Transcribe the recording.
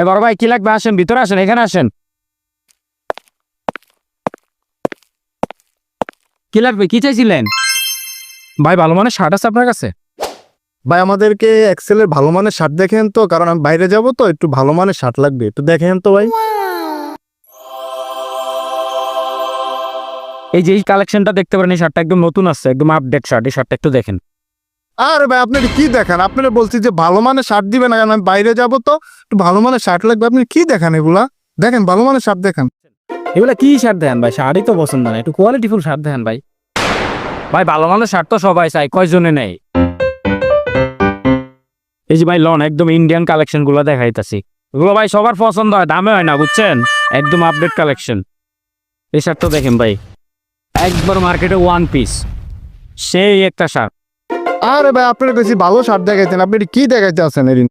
এ বড় ভাই কি লাগবে? আসেন ভিতরে আসেন এখানে আসেন। কি লাগবে? কি চাইছিলেন? ভাই ভালো মানের শার্ট আছে আপনার কাছে? ভাই আমাদেরকে এক্সেলের ভালো মানের শার্ট দেখেন তো কারণ আমি বাইরে যাব তো একটু ভালো মানের শার্ট লাগবে। একটু দেখেন তো ভাই। এই যে কালেকশনটা দেখতে পারেন এই শার্টটা একদম নতুন আসছে একদম আপডেট শার্ট এই শার্টটা একটু দেখেন। আরে ভাই, আপনি কি দেখেন? আপনারা বলছি যে ভালো মানের শার্ট দিবেন না আমি বাইরে যাব তো, একটু ভালো মানের শার্ট লাগবে, আপনি কি দেখেন এগুলা? দেখেন, ভালো মানের শার্ট দেখেন। এগুলা কি শার্ট দেন ভাই? শার্টই তো পছন্দ না, একটু কোয়ালিটিফুল শার্ট দেন ভাই। ভাই, ভালো মানের শার্ট তো সবাই চাই কয়জনে নেই এই যে ভাই, লন, একদম ইন্ডিয়ান কালেকশনগুলো দেখাইতাছি। এগুলো ভাই সবার পছন্দ হয়, দামে হয় না, বুঝছেন? একদম আপডেট কালেকশন এই শার্টটা দেখেন ভাই, একবার মার্কেটে ওয়ান পিস সেই একটা শার্ট আরে ভাই আপনার কাছে ভালো শার্ট দেখাইছেন আপনি কি দেখাইতে আছেন এরিন